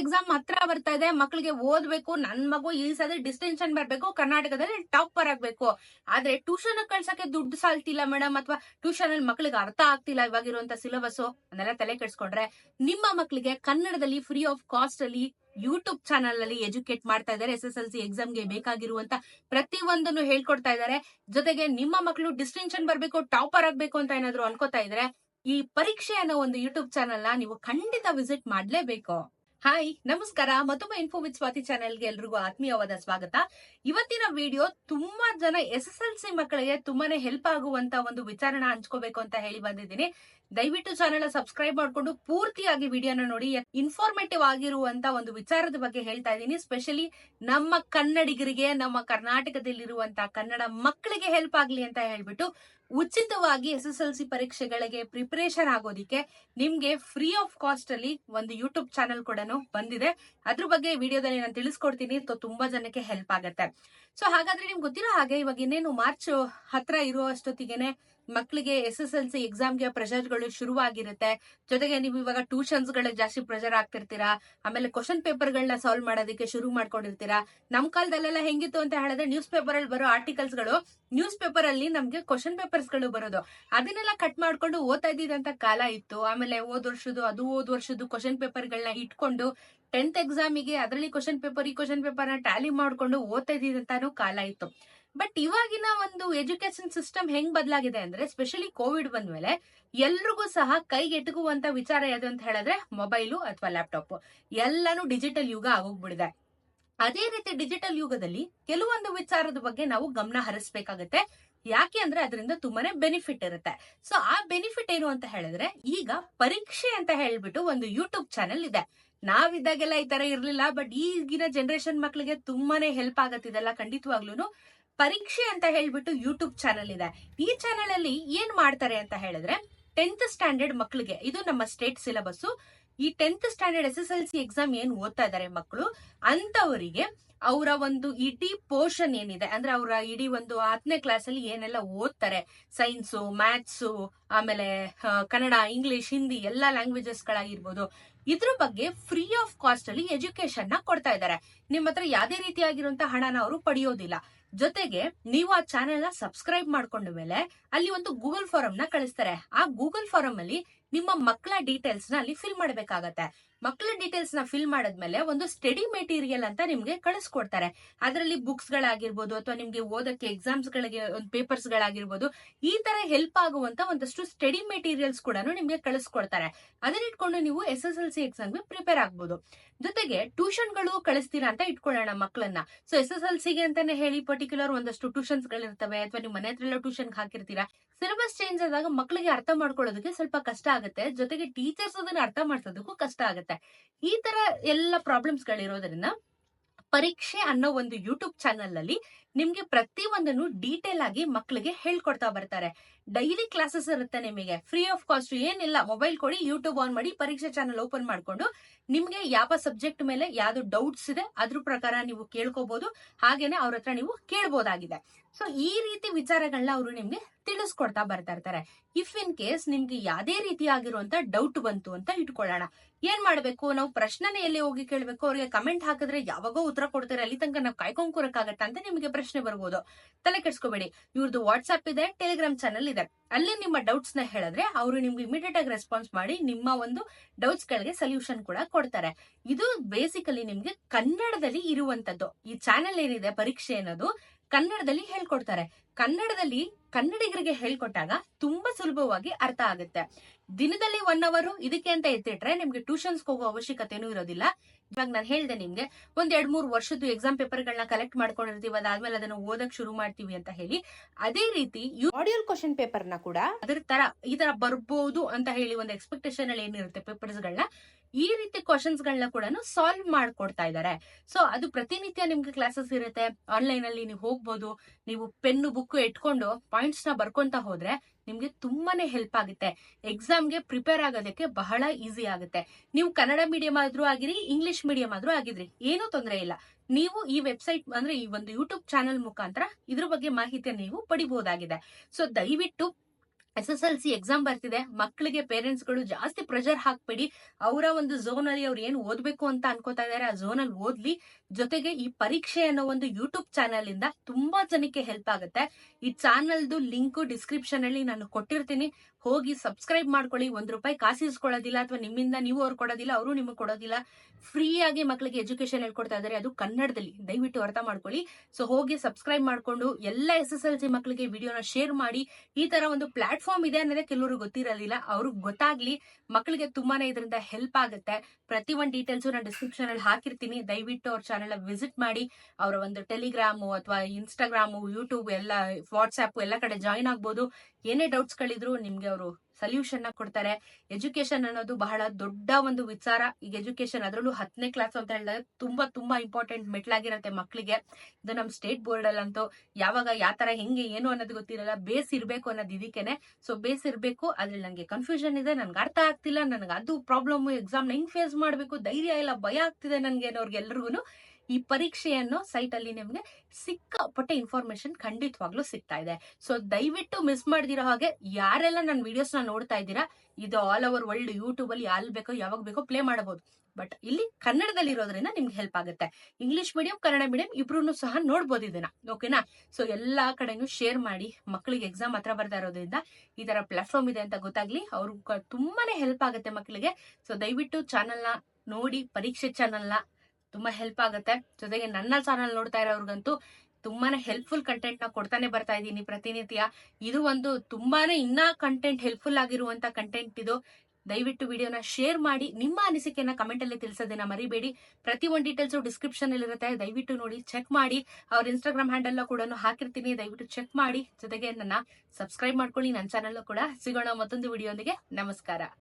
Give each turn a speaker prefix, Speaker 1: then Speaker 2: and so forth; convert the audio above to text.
Speaker 1: Exam ಹತ್ರ ಬರ್ತಾ ಇದೆ ಮಕ್ಕಳಿಗೆ ಓದ್ಬೇಕು, ನನ್ ಮಗು ಈ ಸಲ ಡಿಸ್ಟಿಂಕ್ಷನ್ ಬರ್ಬೇಕು ಕರ್ನಾಟಕದಲ್ಲಿ ಟಾಪರ್ ಆಗ್ಬೇಕು. ಆದ್ರೆ ಟ್ಯೂಷನ್ ಕಳ್ಸಕ್ಕೆ ದುಡ್ಡು ಸಾಲ್ತಿಲ್ಲ ಮೇಡಮ್ ಅಥವಾ ಟ್ಯೂಷನ್ ಅಲ್ಲಿ ಮಕ್ಳಿಗೆ ಅರ್ಥ ಆಗ್ತಿಲ್ಲ ಇವಾಗಿರುವಂತ ಸಿಲೆಬಸ್ ಅದನ್ನೆಲ್ಲ ತಲೆ ಕೆಡ್ಸ್ಕೊಂಡ್ರೆ ನಿಮ್ಮ ಮಕ್ಕಳಿಗೆ ಕನ್ನಡದಲ್ಲಿ ಫ್ರೀ ಆಫ್ ಕಾಸ್ಟ್ ಅಲ್ಲಿ ಯೂಟ್ಯೂಬ್ ಚಾನಲ್ ಅಲ್ಲಿ ಎಜುಕೇಟ್ ಮಾಡ್ತಾ ಇದ್ದಾರೆ ಎಸ್ ಎಸ್ ಎಲ್ ಸಿ ಎಕ್ಸಾಮ್ಗೆ ಬೇಕಾಗಿರುವಂತ ಪ್ರತಿ ಒಂದನ್ನು ಹೇಳ್ಕೊಡ್ತಾ ಇದ್ದಾರೆ. ಜೊತೆಗೆ ನಿಮ್ಮ ಮಕ್ಕಳು ಡಿಸ್ಟಿಂಕ್ಷನ್ ಬರ್ಬೇಕು ಟಾಪರ್ ಆಗ್ಬೇಕು ಅಂತ ಏನಾದ್ರು ಅನ್ಕೋತಾ ಇದ್ರೆ ಈ ಪರೀಕ್ಷೆ ಅನ್ನೋ ಒಂದು ಯೂಟ್ಯೂಬ್ ಚಾನಲ್ನ ನೀವು ಖಂಡಿತ ವಿಸಿಟ್ ಮಾಡ್ಲೇಬೇಕು. ಹಾಯ್, ನಮಸ್ಕಾರ. ಮತ್ತೊಮ್ಮೆ ಇನ್ಫೋ ವಿತ್ ಸ್ವಾತಿ ಚಾನೆಲ್ಗೆ ಎಲ್ರಿಗೂ ಆತ್ಮೀಯವಾದ ಸ್ವಾಗತ. ಇವತ್ತಿನ ವಿಡಿಯೋ ತುಂಬಾ ಜನ ಎಸ್ ಎಸ್ ಎಲ್ ಸಿ ಮಕ್ಕಳಿಗೆ ತುಂಬಾನೇ ಹೆಲ್ಪ್ ಆಗುವಂತ ಒಂದು ವಿಚಾರನ ಹಂಚ್ಕೋಬೇಕು ಅಂತ ಹೇಳಿ ಬಂದಿದ್ದೀನಿ. ದಯವಿಟ್ಟು ಚಾನೆಲ್ ಸಬ್ಸ್ಕ್ರೈಬ್ ಮಾಡ್ಕೊಂಡು ಪೂರ್ತಿಯಾಗಿ ವಿಡಿಯೋನ ನೋಡಿ ಇನ್ಫಾರ್ಮೇಟಿವ್ ಆಗಿರುವಂತ ಒಂದು ವಿಚಾರದ ಬಗ್ಗೆ ಹೇಳ್ತಾ ಇದ್ದೀನಿ. ಸ್ಪೆಷಲಿ ನಮ್ಮ ಕನ್ನಡಿಗರಿಗೆ, ನಮ್ಮ ಕರ್ನಾಟಕದಲ್ಲಿರುವಂತಹ ಕನ್ನಡ ಮಕ್ಕಳಿಗೆ ಹೆಲ್ಪ್ ಆಗ್ಲಿ ಅಂತ ಹೇಳ್ಬಿಟ್ಟು ಉಚಿತವಾಗಿ ಎಸ್ ಎಸ್ ಎಲ್ ಸಿ ಪರೀಕ್ಷೆಗಳಿಗೆ ಪ್ರಿಪರೇಷನ್ ಆಗೋದಿಕ್ಕೆ ನಿಮ್ಗೆ ಫ್ರೀ ಆಫ್ ಕಾಸ್ಟ್ ಅಲ್ಲಿ ಒಂದು ಯೂಟ್ಯೂಬ್ ಚಾನೆಲ್ ಕೂಡ ಬಂದಿದೆ. ಅದ್ರ ಬಗ್ಗೆ ವಿಡಿಯೋದಲ್ಲಿ ನಾನು ತಿಳಿಸ್ಕೊಡ್ತೀನಿ. ತುಂಬಾ ಜನಕ್ಕೆ ಹೆಲ್ಪ್ ಆಗತ್ತೆ. ಸೊ ಹಾಗಾದ್ರೆ ನಿಮ್ಗೆ ಗೊತ್ತಿರೋ ಹಾಗೆ ಇವಾಗ ಇನ್ನೇನು ಮಾರ್ಚ್ ಹತ್ರ ಇರುವಷ್ಟೊತ್ತಿಗೆನೆ ಮಕ್ಕಳಿಗೆ ಎಸ್ ಎಸ್ ಎಲ್ ಸಿ ಎಕ್ಸಾಮ್ಗೆ ಪ್ರೆಷರ್ಗಳು ಶುರುವಾಗಿರುತ್ತೆ. ಜೊತೆಗೆ ನೀವು ಇವಾಗ ಟ್ಯೂಷನ್ಸ್ ಗಳಿಗೆ ಜಾಸ್ತಿ ಪ್ರೆಷರ್ ಆಗ್ತಿರ್ತೀರಾ, ಆಮೇಲೆ ಕ್ವಶನ್ ಪೇಪರ್ ಗಳನ್ನ ಸಾಲ್ವ್ ಮಾಡೋದಕ್ಕೆ ಶುರು ಮಾಡ್ಕೊಂಡಿರ್ತೀರಾ. ನಮ್ ಕಾಲದಲ್ಲೆಲ್ಲ ಹೆಂಗಿತ್ತು ಅಂತ ಹೇಳಿದ್ರೆ ನ್ಯೂಸ್ ಪೇಪರ್ ಅಲ್ಲಿ ಬರೋ ಆರ್ಟಿಕಲ್ಸ್ಗಳು ನ್ಯೂಸ್ ಪೇಪರ್ ಅಲ್ಲಿ ನಮ್ಗೆ ಕ್ವಶನ್ ಪೇಪರ್ಸ್ಗಳು ಬರೋದು. ಅದನ್ನೆಲ್ಲ ಕಟ್ ಮಾಡ್ಕೊಂಡು ಓದ್ತಾ ಇದ್ದಿದಂತ ಕಾಲ ಇತ್ತು. ಆಮೇಲೆ ಓದ್ ವರ್ಷದ್ದು, ಅದು ಓದ್ ವರ್ಷದ್ದು ಕ್ವಶನ್ ಪೇಪರ್ ಗಳನ್ನ ಇಟ್ಕೊಂಡು ಟೆಂತ್ ಎಕ್ಸಾಮಿಗೆ ಅದರಲ್ಲಿ ಕ್ವಶನ್ ಪೇಪರ್ ಈ ಕ್ವಶನ್ ಪೇಪರ್ನ ಟ್ಯಾಲಿ ಮಾಡ್ಕೊಂಡು ಓದ್ತಾ ಇದ್ದಿದಂತಾನು ಕಾಲ ಇತ್ತು. ಬಟ್ ಇವಾಗಿನ ಒಂದು ಎಜುಕೇಶನ್ ಸಿಸ್ಟಮ್ ಹೆಂಗ್ ಬದಲಾಗಿದೆ ಅಂದ್ರೆ ಸ್ಪೆಷಲಿ ಕೋವಿಡ್ ಬಂದ್ಮೇಲೆ ಎಲ್ರಿಗೂ ಸಹ ಕೈಗೆಟುಕುವಂತ ವಿಚಾರ ಯಾವುದು ಅಂತ ಹೇಳಿದ್ರೆ ಮೊಬೈಲು ಅಥವಾ ಲ್ಯಾಪ್ಟಾಪ್ ಎಲ್ಲಾನು ಡಿಜಿಟಲ್ ಯುಗ ಆಗೋಗ್ಬಿಡಿದೆ ಅದೇ ರೀತಿ ಡಿಜಿಟಲ್ ಯುಗದಲ್ಲಿ ಕೆಲವೊಂದು ವಿಚಾರದ ಬಗ್ಗೆ ನಾವು ಗಮನ ಹರಿಸ್ಬೇಕಾಗತ್ತೆ. ಯಾಕೆ ಅಂದ್ರೆ ಅದರಿಂದ ತುಂಬಾನೇ ಬೆನಿಫಿಟ್ ಇರುತ್ತೆ. ಸೊ ಆ ಬೆನಿಫಿಟ್ ಏನು ಅಂತ ಹೇಳಿದ್ರೆ ಈಗ ಪರೀಕ್ಷೆ ಅಂತ ಹೇಳ್ಬಿಟ್ಟು ಒಂದು ಯೂಟ್ಯೂಬ್ ಚಾನೆಲ್ ಇದೆ. ನಾವಿದ್ದಾಗೆಲ್ಲ ಈ ತರ ಇರ್ಲಿಲ್ಲ ಬಟ್ ಈಗಿನ ಜನರೇಷನ್ ಮಕ್ಳಿಗೆ ತುಂಬಾನೇ ಹೆಲ್ಪ್ ಆಗತ್ತಿದೆಲ್ಲ ಖಂಡಿತವಾಗ್ಲೂ ಪರೀಕ್ಷೆ ಅಂತ ಹೇಳ್ಬಿಟ್ಟು ಯೂಟ್ಯೂಬ್ ಚಾನಲ್ ಇದೆ. ಈ ಚಾನಲ್ ಅಲ್ಲಿ ಏನ್ ಮಾಡ್ತಾರೆ ಅಂತ ಹೇಳಿದ್ರೆ ಟೆಂತ್ ಸ್ಟ್ಯಾಂಡರ್ಡ್ ಮಕ್ಕಳಿಗೆ ಇದು ನಮ್ಮ ಸ್ಟೇಟ್ ಸಿಲೆಬಸ್ ಈ tenth standard S S L C exam ಏನ್ ಓದ್ತಾ ಇದಾರೆ ಮಕ್ಕಳು ಅಂತವರಿಗೆ ಅವರ ಒಂದು ಇಡೀ ಪೋರ್ಷನ್ ಏನಿದೆ, ಅಂದ್ರೆ ಅವರ ಇಡೀ ಒಂದು ಹತ್ತನೇ ಕ್ಲಾಸ್ ಅಲ್ಲಿ ಏನೆಲ್ಲ ಓದ್ತಾರೆ ಸೈನ್ಸು ಮ್ಯಾಥ್ಸು ಆಮೇಲೆ ಕನ್ನಡ ಇಂಗ್ಲಿಷ್ ಹಿಂದಿ ಎಲ್ಲಾ ಲ್ಯಾಂಗ್ವೇಜಸ್ ಗಳಾಗಿರ್ಬೋದು, ಇದ್ರ ಬಗ್ಗೆ ಫ್ರೀ ಆಫ್ ಕಾಸ್ಟ್ ಅಲ್ಲಿ ಎಜುಕೇಶನ್ನ ಕೊಡ್ತಾ ಇದ್ದಾರೆ ನಿಮ್ಮ ಹತ್ರ ಯಾವುದೇ ರೀತಿಯಾಗಿರುವಂತಹ ಹಣನ ಅವರು ಪಡೆಯೋದಿಲ್ಲ. ಜೊತೆಗೆ ನೀವು ಆ ಚಾನೆಲ್ನ ಸಬ್ಸ್ಕ್ರೈಬ್ ಮಾಡ್ಕೊಂಡ ಮೇಲೆ ಅಲ್ಲಿ ಒಂದು ಗೂಗಲ್ ಫಾರಂ ನ ಕಳಿಸ್ತಾರೆ. ಆ ಗೂಗಲ್ ಫಾರಂ ಅಲ್ಲಿ ನಿಮ್ಮ ಮಕ್ಕಳ ಡೀಟೇಲ್ಸ್ನ ಅಲ್ಲಿ ಫಿಲ್ ಮಾಡಬೇಕಾಗತ್ತೆ. ಮಕ್ಕಳ ಡೀಟೇಲ್ಸ್ನ ಫಿಲ್ ಮಾಡಿದ್ಮೇಲೆ ಒಂದು ಸ್ಟಡಿ ಮೆಟೀರಿಯಲ್ ಅಂತ ನಿಮ್ಗೆ ಕಳಿಸ್ಕೊಡ್ತಾರೆ. ಅದರಲ್ಲಿ ಬುಕ್ಸ್ ಗಳಾಗಿರ್ಬೋದು ಅಥವಾ ನಿಮ್ಗೆ ಓದಕ್ಕೆ ಎಕ್ಸಾಮ್ಸ್ ಗಳಿಗೆ ಒಂದು ಪೇಪರ್ಸ್ ಗಳಾಗಿರ್ಬೋದು, ಈ ತರ ಹೆಲ್ಪ್ ಆಗುವಂತ ಒಂದಷ್ಟು ಸ್ಟಡಿ ಮೆಟೀರಿಯಲ್ಸ್ ಕೂಡ ನಿಮ್ಗೆ ಕಳಿಸ್ಕೊಡ್ತಾರೆ. ಅದನ್ನ ಇಟ್ಕೊಂಡು ನೀವು ಎಸ್ ಎಸ್ ಎಲ್ ಸಿ ಎಕ್ಸಾಮ್ಗೆ ಪ್ರಿಪೇರ್ ಆಗ್ಬೋದು. ಜೊತೆಗೆ ಟ್ಯೂಷನ್ಗಳು ಕಳಿಸ್ತೀರಾ ಅಂತ ಇಟ್ಕೊಳ್ಳೋಣ ಮಕ್ಕಳನ್ನ ಸೊ ಎಸ್ ಎಸ್ ಎಲ್ ಸಿಗೆ ಅಂತಾನೆ ಹೇಳಿ ಪರ್ಟಿಕ್ಯುಲರ್ ಒಂದಷ್ಟು ಟ್ಯೂಷನ್ಸ್ ಗಳಿರ್ತವೆ ಅಥವಾ ನಿಮ್ಮ ಮನೆ ಹತ್ರ ಟ್ಯೂಷನ್ ಹಾಕಿರ್ತೀರಾ ಸಿಲೆಬಸ್ ಚೇಂಜ್ ಆದಾಗ ಮಕ್ಕಳಿಗೆ ಅರ್ಥ ಮಾಡ್ಕೊಳ್ಳೋದಕ್ಕೆ ಸ್ವಲ್ಪ ಕಷ್ಟ ಆಗುತ್ತೆ. ಜೊತೆಗೆ ಟೀಚರ್ಸ್ ಅದನ್ನ ಅರ್ಥ ಮಾಡ್ಸೋದಕ್ಕೂ ಕಷ್ಟ ಆಗುತ್ತೆ. ಈ ತರ ಎಲ್ಲ ಪ್ರಾಬ್ಲಮ್ಸ್ ಗಳಿರೋದ್ರಿಂದ ಪರೀಕ್ಷೆ ಅನ್ನೋ ಒಂದು ಯೂಟ್ಯೂಬ್ ಚಾನಲ್ ಅಲ್ಲಿ ನಿಮ್ಗೆ ಪ್ರತಿ ಒಂದನ್ನು ಡೀಟೇಲ್ ಆಗಿ ಮಕ್ಕಳಿಗೆ ಹೇಳ್ಕೊಡ್ತಾ ಬರ್ತಾರೆ. ಡೈಲಿ ಕ್ಲಾಸಸ್ ಇರುತ್ತೆ ನಿಮಗೆ. ಫ್ರೀ ಆಫ್ ಕಾಸ್ಟ್ ಏನಿಲ್ಲ. ಮೊಬೈಲ್ ಕೊಡಿ ಯೂಟ್ಯೂಬ್ ಆನ್ ಮಾಡಿ, ಪರೀಕ್ಷಾ ಚಾನಲ್ ಓಪನ್ ಮಾಡ್ಕೊಂಡು ನಿಮ್ಗೆ ಯಾವ ಸಬ್ಜೆಕ್ಟ್ ಮೇಲೆ ಯಾವ್ದು ಡೌಟ್ಸ್ ಇದೆ, ಅದ್ರ ಪ್ರಕಾರ ನೀವು ಕೇಳ್ಕೋಬಹುದು ಹಾಗೇನೆ ಅವ್ರ ಹತ್ರ ನೀವು ಕೇಳ್ಬೋದಾಗಿದೆ. ಸೊ ಈ ರೀತಿ ವಿಚಾರಗಳನ್ನ ಅವರು ನಿಮ್ಗೆ ತಿಳಿಸ್ಕೊಡ್ತಾ ಬರ್ತಾ ಇರ್ತಾರೆ. ಇಫ್ ಇನ್ ಕೇಸ್ ನಿಮ್ಗೆ ಯಾವ್ದೇ ರೀತಿಯಾಗಿರುವಂತ ಡೌಟ್ ಬಂತು ಅಂತ ಇಟ್ಕೊಳ್ಳೋಣ. ಏನ್ ಮಾಡ್ಬೇಕು? ನಾವು ಪ್ರಶ್ನೆನೇ ಎಲ್ಲಿ ಹೋಗಿ ಕೇಳ್ಬೇಕು? ಅವ್ರಿಗೆ ಕಮೆಂಟ್ ಹಾಕಿದ್ರೆ ಯಾವಾಗೋ ಉತ್ತರ ಕೊಡ್ತಾರೆ. ಅಲ್ಲಿ ತನಕ ನಾವು ಕಾಯ್ಕೊಂಡ್ ಅಂತ ನಿಮಗೆ ಪ್ರಶ್ನೆ ಬರ್ಬೋದು. ತಲೆ ಕೆಡ್ಸ್ಕೋಬೇಡಿ. ಇವ್ರದ್ದು ವಾಟ್ಸ್ಆಪ್ ಇದೆ ಟೆಲಿಗ್ರಾಮ್ ಚಾನಲ್ ಇದೆ. ಅಲ್ಲಿ ನಿಮ್ಮ ಡೌಟ್ಸ್ನ ಹೇಳಿದ್ರೆ ಅವರು ನಿಮ್ಗೆ ಇಮಿಡಿಯೇಟ್ ಆಗಿ ರೆಸ್ಪಾನ್ಸ್ ಮಾಡಿ ನಿಮ್ಮ ಒಂದು ಡೌಟ್ಸ್ ಗಳಿಗೆ ಸೊಲ್ಯೂಷನ್ ಕೂಡ ಕೊಡ್ತಾರೆ. ಇದು ಬೇಸಿಕಲಿ ನಿಮ್ಗೆ ಕನ್ನಡದಲ್ಲಿ ಇರುವಂತದ್ದು. ಈ ಚಾನೆಲ್ ಏನಿದೆ, ಪರೀಕ್ಷೆ ಅನ್ನೋದು ಕನ್ನಡದಲ್ಲಿ ಹೇಳ್ಕೊಡ್ತಾರೆ. ಕನ್ನಡದಲ್ಲಿ ಕನ್ನಡಿಗರಿಗೆ ಹೇಳ್ಕೊಟ್ಟಾಗ ತುಂಬಾ ಸುಲಭವಾಗಿ ಅರ್ಥ ಆಗುತ್ತೆ. ದಿನದಲ್ಲಿ ಒನ್ ಅವರು ಇದಕ್ಕೆ ಅಂತ ಎತ್ತಿಟ್ರೆ ನಿಮ್ಗೆ ಟ್ಯೂಷನ್ಸ್ ಹೋಗೋ ಅವಶ್ಯಕತೆನೂ ಇರೋದಿಲ್ಲ. ಇವಾಗ ನಾನು ಹೇಳ್ದೆ ನಿಮ್ಗೆ ಒಂದ್ ಎರಡ್ ಮೂರು ವರ್ಷದ್ದು ಎಕ್ಸಾಮ್ ಪೇಪರ್ ಗಳನ್ನ ಕಲೆಕ್ಟ್ ಮಾಡ್ಕೊಂಡಿರ್ತೀವಿ ಅದಾದ್ಮೇಲೆ ಅದನ್ನ ಓದಕ್ ಶುರು ಮಾಡ್ತೀವಿ ಅಂತ ಹೇಳಿ. ಅದೇ ರೀತಿ ಆಡಿಯೋ ಕ್ವಶನ್ ಪೇಪರ್ನ ಕೂಡ ಅದ್ರ ತರ ಈ ತರ ಬರ್ಬೋದು ಅಂತ ಹೇಳಿ ಒಂದು ಎಕ್ಸ್ಪೆಕ್ಟೇಷನ್ ಅಲ್ಲಿ ಏನಿರುತ್ತೆ ಪೇಪರ್ಸ್ ಗಳನ್ನ ಈ ರೀತಿ ಕ್ವಶನ್ಸ್ ಗಳನ್ನ ಕೂಡ ಸಾಲ್ವ್ ಮಾಡ್ಕೊಡ್ತಾ ಇದ್ದಾರೆ ಸೊ ಅದು ಪ್ರತಿನಿತ್ಯ ನಿಮ್ಗೆ ಕ್ಲಾಸಸ್ ಇರುತ್ತೆ ಆನ್ಲೈನ್ ಅಲ್ಲಿ ನೀವು ಹೋಗ್ಬೋದು ನೀವು ಪೆನ್ನು ಬುಕ್ ಇಟ್ಕೊಂಡು ಪಾಯಿಂಟ್ಸ್ನ ಬರ್ಕೊಂತ ಹೋದ್ರೆ ನಿಮ್ಗೆ ತುಂಬಾನೇ ಹೆಲ್ಪ್ ಆಗುತ್ತೆ. ಎಕ್ಸಾಮ್ಗೆ ಪ್ರಿಪೇರ್ ಆಗೋದಕ್ಕೆ ಬಹಳ ಈಸಿ ಆಗುತ್ತೆ. ನೀವು ಕನ್ನಡ ಮೀಡಿಯಂ ಆದ್ರೂ ಆಗಿರಿ ಇಂಗ್ಲಿಷ್ ಮೀಡಿಯಂ ಆದ್ರೂ ಆಗಿದ್ರಿ, ಏನೂ ತೊಂದರೆ ಇಲ್ಲ. ನೀವು ಈ ವೆಬ್ಸೈಟ್ ಅಂದ್ರೆ ಈ ಒಂದು ಯೂಟ್ಯೂಬ್ ಚಾನೆಲ್ ಮುಖಾಂತರ ಇದ್ರ ಬಗ್ಗೆ ಮಾಹಿತಿಯನ್ನು ನೀವು ಪಡಿಬಹುದಾಗಿದೆ. ಸೊ ದಯವಿಟ್ಟು S S L C exam ಬರ್ತಿದೆ. ಮಕ್ಕಳಿಗೆ ಪೇರೆಂಟ್ಸ್ಗಳು ಜಾಸ್ತಿ ಪ್ರೆಷರ್ ಹಾಕ್ಬೇಡಿ. ಅವರ ಒಂದು ಝೋನ್ ಅಲ್ಲಿ ಅವ್ರು ಏನ್ ಓದ್ಬೇಕು ಅಂತ ಅನ್ಕೋತಾ ಇದಾರೆ, ಆ ಝೋನ್ ಅಲ್ಲಿ ಓದ್ಲಿ. ಜೊತೆಗೆ ಈ ಪರೀಕ್ಷೆ ಅನ್ನೋ ಒಂದು ಯೂಟ್ಯೂಬ್ ಚಾನಲ್ ಇಂದ ತುಂಬಾ ಜನಕ್ಕೆ ಹೆಲ್ಪ್ ಆಗುತ್ತೆ. ಈ ಚಾನಲ್ದು ಲಿಂಕ್ ಡಿಸ್ಕ್ರಿಪ್ಷನ್ ಅಲ್ಲಿ ನಾನು ಕೊಟ್ಟಿರ್ತೀನಿ. ಹೋಗಿ ಸಬ್ಸ್ಕ್ರೈಬ್ ಮಾಡ್ಕೊಳ್ಳಿ, ಒಂದ್ ರೂಪಾಯಿ ಕಾಸು ಇಸ್ಕೊಳ್ಳೋದಿಲ್ಲ ಅಥವಾ ನಿಮ್ಮಿಂದ ನೀವು ಅವ್ರು ಕೊಡೋದಿಲ್ಲ, ಅವರು ನಿಮಗೆ ಕೊಡೋದಿಲ್ಲ ಫ್ರೀ ಆಗಿ ಮಕ್ಕಳಿಗೆ ಎಜುಕೇಶನ್ ಹೇಳ್ಕೊಡ್ತಾ ಇದ್ದಾರೆ ಅದು ಕನ್ನಡದಲ್ಲಿ. ದಯವಿಟ್ಟು ಅರ್ಥ ಮಾಡ್ಕೊಳ್ಳಿ. ಸೊ ಹೋಗಿ ಸಬ್ಸ್ಕ್ರೈಬ್ ಮಾಡ್ಕೊಂಡು, ಎಲ್ಲ ಎಸ್ ಎಸ್ ಎಲ್ ಸಿ ಮಕ್ಕಳಿಗೆ ವಿಡಿಯೋನ ಶೇರ್ ಮಾಡಿ. ಈ ತರ ಒಂದು ಪ್ಲಾಟ್ಫಾರ್ಮ್ ಇದೆ ಅನ್ನೋದೇ ಕೆಲವರು ಗೊತ್ತಿರೋದಿಲ್ಲ. ಅವ್ರಿಗೆ ಗೊತ್ತಾಗ್ಲಿ ಮಕ್ಕಳಿಗೆ ತುಂಬಾನೇ ಇದರಿಂದ ಹೆಲ್ಪ್ ಆಗುತ್ತೆ. ಪ್ರತಿ ಒಂದು ಡೀಟೇಲ್ಸ್ ನಾನು ಡಿಸ್ಕ್ರಿಪ್ಷನ್ ಅಲ್ಲಿ ಹಾಕಿರ್ತೀನಿ. ದಯವಿಟ್ಟು ಅವ್ರ ಚಾನೆಲ್ ವಿಸಿಟ್ ಮಾಡಿ. ಅವರ ಒಂದು ಟೆಲಿಗ್ರಾಮು ಅಥವಾ ಇನ್ಸ್ಟಾಗ್ರಾಮು ಯೂಟ್ಯೂಬ್ ಎಲ್ಲ ವಾಟ್ಸ್ಆಪ್ ಎಲ್ಲ ಕಡೆ ಜಾಯಿನ್ ಆಗ್ಬೋದು. ಏನೇ ಡೌಟ್ಸ್ ಗಳಿದ್ರು ನಿಮ್ಗೆ ಅವರು ಸೊಲ್ಯೂಷನ್ನ ಕೊಡ್ತಾರೆ. ಎಜುಕೇಶನ್ ಅನ್ನೋದು ಬಹಳ ದೊಡ್ಡ ಒಂದು ವಿಚಾರ. ಈಗ ಎಜುಕೇಶನ್ ಅದರಲ್ಲೂ ಹತ್ತನೇ ಕ್ಲಾಸ್ ಅಂತ ಹೇಳಿದಾಗ ತುಂಬಾ ತುಂಬಾ ಇಂಪಾರ್ಟೆಂಟ್ ಮೆಟ್ಲಾಗಿರತ್ತೆ ಮಕ್ಕಳಿಗೆ ಇದು ನಮ್ಮ ಸ್ಟೇಟ್ ಬೋರ್ಡ್ ಅಲ್ಲಂತೂ ಯಾವಾಗ ಯಾವ ತರ, ಹೆಂಗೆ, ಏನು ಅನ್ನೋದು ಗೊತ್ತಿರಲ್ಲ. ಬೇಸ್ ಇರಬೇಕು ಅನ್ನೋದು ಇದಕ್ಕೇನೆ ಸೊ ಬೇಸ್ ಇರಬೇಕು, ಅದ್ರಲ್ಲಿ ನನಗೆ ಕನ್ಫ್ಯೂಷನ್ ಇದೆ, ನನ್ಗೆ ಅರ್ಥ ಆಗ್ತಿಲ್ಲ, ನನಗೆ ಅದು ಪ್ರಾಬ್ಲಮ್ ಎಕ್ಸಾಮ್ ಹೆಂಗ್ ಫೇಸ್ ಮಾಡ್ಬೇಕು, ಧೈರ್ಯ ಇಲ್ಲ, ಭಯ ಆಗ್ತಿದೆ ನನ್ಗೆ ಅನ್ನೋರ್ಗೆಲ್ರಿಗೂ ಈ ಪರೀಕ್ಷೆಯನ್ನು ಸೈಟ್ ಅಲ್ಲಿ ನಿಮ್ಗೆ ಸಿಕ್ಕಾಪಟ್ಟೆ ಇನ್ಫಾರ್ಮೇಶನ್ ಖಂಡಿತವಾಗ್ಲೂ ಸಿಗ್ತಾ ಇದೆ. ಸೊ ದಯವಿಟ್ಟು ಮಿಸ್ ಮಾಡ್ದಿರೋ ಹಾಗೆ ಯಾರೆಲ್ಲ ನನ್ನ ವಿಡಿಯೋಸ್ನ ನೋಡ್ತಾ ಇದ್ದೀರಾ, ಇದು ಆಲ್ ಓವರ್ ವರ್ಲ್ಡ್ ಯೂಟ್ಯೂಬ್ ಅಲ್ಲಿ ಯಾಲ್ ಬೇಕೋ, ಯಾವಾಗ ಬೇಕೋ ಪ್ಲೇ ಮಾಡಬಹುದು. ಬಟ್ ಇಲ್ಲಿ ಕನ್ನಡದಲ್ಲಿ ಇರೋದ್ರಿಂದ ನಿಮ್ಗೆ ಹೆಲ್ಪ್ ಆಗುತ್ತೆ. ಇಂಗ್ಲಿಷ್ ಮೀಡಿಯಂ ಕನ್ನಡ ಮೀಡಿಯಂ ಇಬ್ರು ಸಹ ನೋಡ್ಬೋದು ಇದನ್ನ ಓಕೆನಾ ಸೊ ಎಲ್ಲಾ ಕಡೆನೂ ಶೇರ್ ಮಾಡಿ ಮಕ್ಕಳಿಗೆ ಎಕ್ಸಾಮ್ ಹತ್ರ ಬರ್ತಾ ಇರೋದ್ರಿಂದ ಈ ತರ ಪ್ಲಾಟ್ಫಾರ್ಮ್ ಇದೆ ಅಂತ ಗೊತ್ತಾಗ್ಲಿ ಅವ್ರಿಗೂ ತುಂಬಾನೇ ಹೆಲ್ಪ್ ಆಗುತ್ತೆ ಮಕ್ಕಳಿಗೆ ಸೊ ದಯವಿಟ್ಟು ಚಾನಲ್ನ ನೋಡಿ, ಪರೀಕ್ಷೆ ಚಾನಲ್ನ ತುಂಬಾ ಹೆಲ್ಪ್ ಆಗುತ್ತೆ. ಜೊತೆಗೆ ನನ್ನ ಚಾನಲ್ ನೋಡ್ತಾ ಇರೋರ್ಗಂತೂ ತುಂಬಾನೇ ಹೆಲ್ಪ್ಫುಲ್ ಕಂಟೆಂಟ್ನ ಕೊಡ್ತಾನೆ ಬರ್ತಾ ಇದ್ದೀನಿ ಪ್ರತಿನಿತ್ಯ. ಇದು ಒಂದು ತುಂಬಾನೇ ಇನ್ನ ಕಂಟೆಂಟ್ ಹೆಲ್ಪ್ಫುಲ್ ಆಗಿರುವಂತ ಕಂಟೆಂಟ್ ಇದು. ದಯವಿಟ್ಟು ವಿಡಿಯೋನ ಶೇರ್ ಮಾಡಿ ನಿಮ್ಮ ಅನಿಸಿಕೆಯನ್ನ ಕಮೆಂಟ್ ಅಲ್ಲಿ ತಿಳಿಸೋದನ್ನ ಮರಿಬೇಡಿ. ಪ್ರತಿ ಒಂದು ಡೀಟೇಲ್ಸ್ ಡಿಸ್ಕ್ರಿಪ್ಷನ್ ಅಲ್ಲಿ ಇರುತ್ತೆ. ದಯವಿಟ್ಟು ನೋಡಿ ಚೆಕ್ ಮಾಡಿ. ಅವ್ರ ಇನ್ಸ್ಟಾಗ್ರಾಮ್ ಹ್ಯಾಂಡಲ್ ಕೂಡ ಹಾಕಿರ್ತೀನಿ. ದಯವಿಟ್ಟು ಚೆಕ್ ಮಾಡಿ. ಜೊತೆಗೆ ನನ್ನ ಸಬ್ಸ್ಕ್ರೈಬ್ ಮಾಡ್ಕೊಳ್ಳಿ. ನನ್ನ ಚಾನಲ್ ಕೂಡ ಸಿಗೋಣ ಮತ್ತೊಂದು ವಿಡಿಯೋಂದಿಗೆ. ನಮಸ್ಕಾರ.